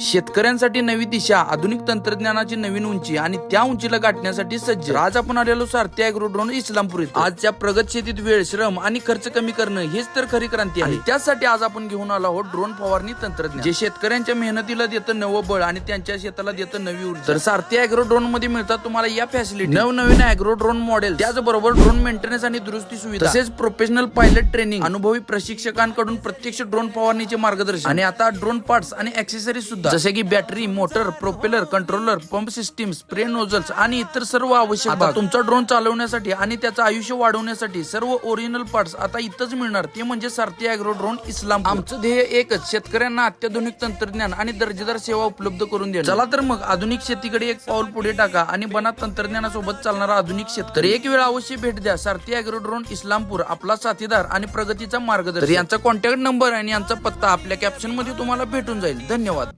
शेतकऱ्यांसाठी नवी दिशा आधुनिक तंत्रज्ञानाची नवीन उंची आणि त्या उंचीला गाठण्यासाठी सज्ज. आज आपण आलेलो सारथी अॅग्रो ड्रोन इस्लामपूर. आजच्या प्रगत शेतीत वेळ श्रम आणि खर्च कमी करणं हेच तर खरी क्रांती आहे. त्यासाठी आज आपण घेऊन आलो आहोत ड्रोन फवारणी तंत्रज्ञान. जे शेतकऱ्यांच्या मेहनतीला देतं नवं बळ आणि त्यांच्या शेताला देतं नवी ऊर्जा. तर सारथी अॅग्रो ड्रोनमध्ये मिळतात तुम्हाला या फॅसिलिटी नवनवीन अॅग्रो ड्रोन मॉडेल त्याचबरोबर ड्रोन मेंटेनन्स आणि दुरुस्ती सुविधा. तसेच प्रोफेशनल पायलट ट्रेनिंग अनुभवी प्रशिक्षकांकडून प्रत्यक्ष ड्रोन फवारणीचे मार्गदर्शन. आणि आता ड्रोन पार्ट्स आणि ऍक्सेसरीज सुद्धा. जसे की battery motor propeller controller pump system spray nozzles आणि इतर सर्व आवश्यक भाग. तुमचा ड्रोन चालवण्यासाठी आणि त्याचं आयुष्य वाढवण्यासाठी सर्व ओरिजिनल पार्ट्स आता इथंच मिळणार. ते म्हणजे सारथी अॅग्रो ड्रोन इस्लाम आमचं ध्येय एकच शेतकऱ्यांना अत्याधुनिक तंत्रज्ञान आणि दर्जेदार सेवा उपलब्ध करून देणं. चला तर मग आधुनिक शेतीकडे एक पाऊल पुढे टाका आणि बना तंत्रज्ञानासोबत चालणारा आधुनिक शेतकरी. एक वेळ अवश्य भेट द्या. सारथी अॅग्रो ड्रोन इस्लामपूर आपला साथीदार आणि प्रगतीचा मार्गदर्शक. यांचा कॉन्टॅक्ट नंबर आणि यांचा पत्ता आपल्या कॅप्शनमध्ये तुम्हाला भेटून जाईल. धन्यवाद.